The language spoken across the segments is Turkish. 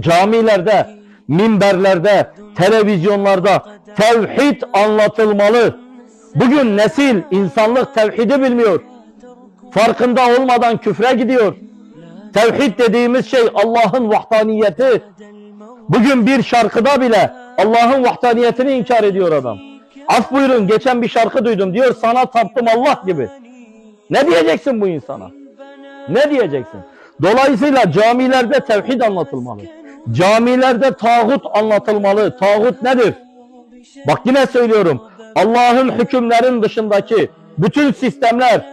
Camilerde, minberlerde, televizyonlarda tevhid anlatılmalı. Bugün nesil insanlık tevhidi bilmiyor. Farkında olmadan küfre gidiyor. Tevhid dediğimiz şey Allah'ın vahdaniyeti. Bugün bir şarkıda bile Allah'ın vahdaniyetini inkar ediyor adam. Af buyurun geçen bir şarkı duydum diyor sana taptım Allah gibi. Ne diyeceksin bu insana? Ne diyeceksin? Dolayısıyla camilerde tevhid anlatılmalı. Camilerde tağut anlatılmalı. Tağut nedir? Bak yine söylüyorum. Allah'ın hükümlerin dışındaki bütün sistemler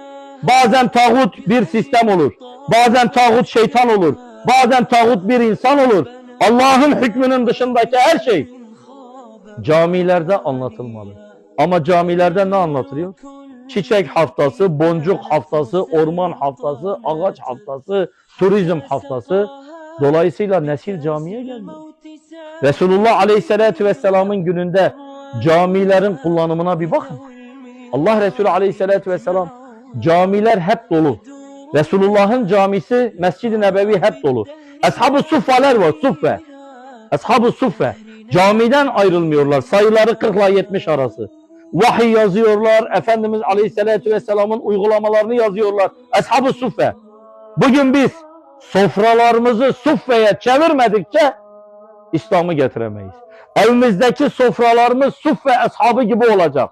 bazen tağut bir sistem olur. Bazen tağut şeytan olur. Bazen tağut bir insan olur. Allah'ın hükmünün dışındaki her şey camilerde anlatılmalı. Ama camilerde ne anlatılıyor? Çiçek haftası, boncuk haftası, orman haftası, ağaç haftası, turizm haftası. Dolayısıyla nesil camiye gelmiyor. Resulullah Aleyhisselatü Vesselam'ın gününde camilerin kullanımına bir bakın. Allah Resulü Aleyhisselatü Vesselam camiler hep dolu. Resulullah'ın camisi Mescid-i Nebevi hep dolu. Ashab-ı suffaler var, suffe. Ashab-ı suffe. Camiden ayrılmıyorlar. Sayıları 40 ile 70 arası. Vahiy yazıyorlar. Efendimiz Aleyhisselatü Vesselam'ın uygulamalarını yazıyorlar. Ashab-ı suffe. Bugün biz sofralarımızı suffeye çevirmedikçe İslam'ı getiremeyiz. Evimizdeki sofralarımız suffe ashabı gibi olacak.